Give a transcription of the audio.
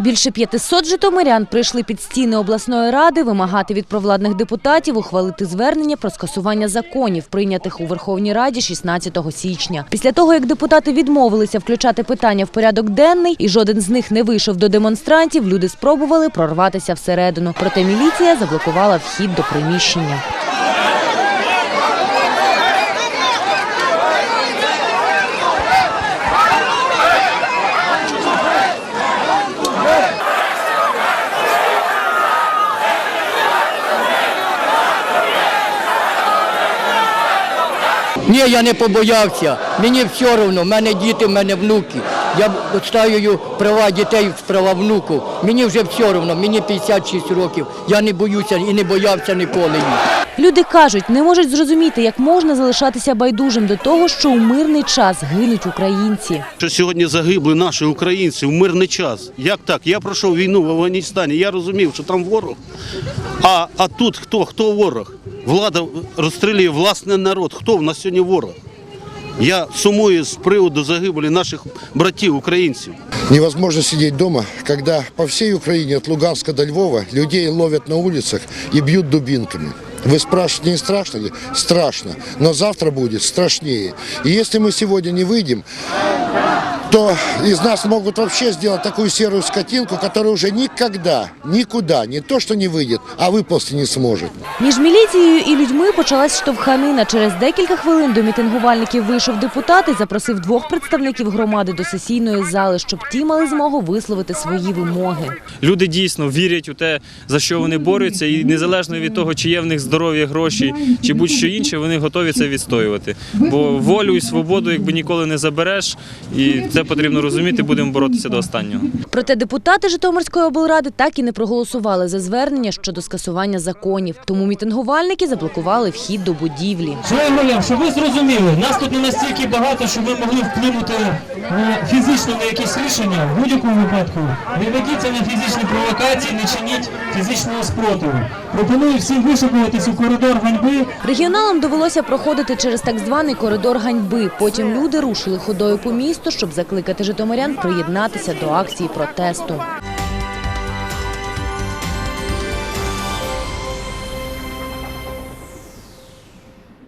Більше 500 житомирян прийшли під стіни обласної ради вимагати від провладних депутатів ухвалити звернення про скасування законів, прийнятих у Верховній Раді 16 січня. Після того, як депутати відмовилися включати питання в порядок денний і жоден з них не вийшов до демонстрантів, люди спробували прорватися всередину. Проте міліція заблокувала вхід до приміщення. Ні, я не побоявся. Мені все одно, в мене діти, в мене внуки. Я відстоюю права дітей, права внуку. Мені вже все одно, мені 56 років. Я не боюся і не боявся ніколи. Люди кажуть, не можуть зрозуміти, як можна залишатися байдужим до того, що у мирний час гинуть українці. Що сьогодні загибли наші українці в мирний час. Як так? Я пройшов війну в Афганістані, я розумів, що там ворог. А, а тут хто? Хто ворог? Влада розстрілює власний народ. Хто в нас сьогодні ворог? Я сумую з приводу загибелі наших братів, українців. Невозможно сидеть дома, когда по всей Украине от Луганска до Львова людей ловят на улицах и бьют дубинками. Вы спрашиваете, не страшно ли? Страшно. Но завтра будет страшнее. И если мы сегодня не выйдем, то из нас могут вообще сделать такую серую скотинку, которая уже никогда, никуда, не то что не выйдет, а выползти не сможет. Між міліцією і людьми почалась штовханина. Через декілька хвилин до мітингувальників вийшов депутат і запросив двох представників громади до сесійної зали, щоб ті мали змогу висловити свої вимоги. Люди дійсно вірять у те, за що вони борються, і незалежно від того, чи є в них здоров'я, гроші чи будь-що інше, вони готові це відстоювати. Бо волю і свободу якби ніколи не забереш, і це потрібно розуміти. Будемо боротися до останнього. Проте депутати Житомирської облради так і не проголосували за звернення щодо скасування законів. Тому мітингувальники заблокували вхід до будівлі. Шановні щоб ви зрозуміли, нас тут не настільки багато, щоб ми могли вплинути е, фізично на якісь рішення. В будь-якому випадку не ведіться на фізичні провокації, не чиніть фізичного спротиву. Пропоную всім вишукуватись у коридор ганьби. Регіоналам довелося проходити через так званий коридор ганьби. Потім люди рушили ходою по місту, щоб закликати житомирян приєднатися до акції протесту.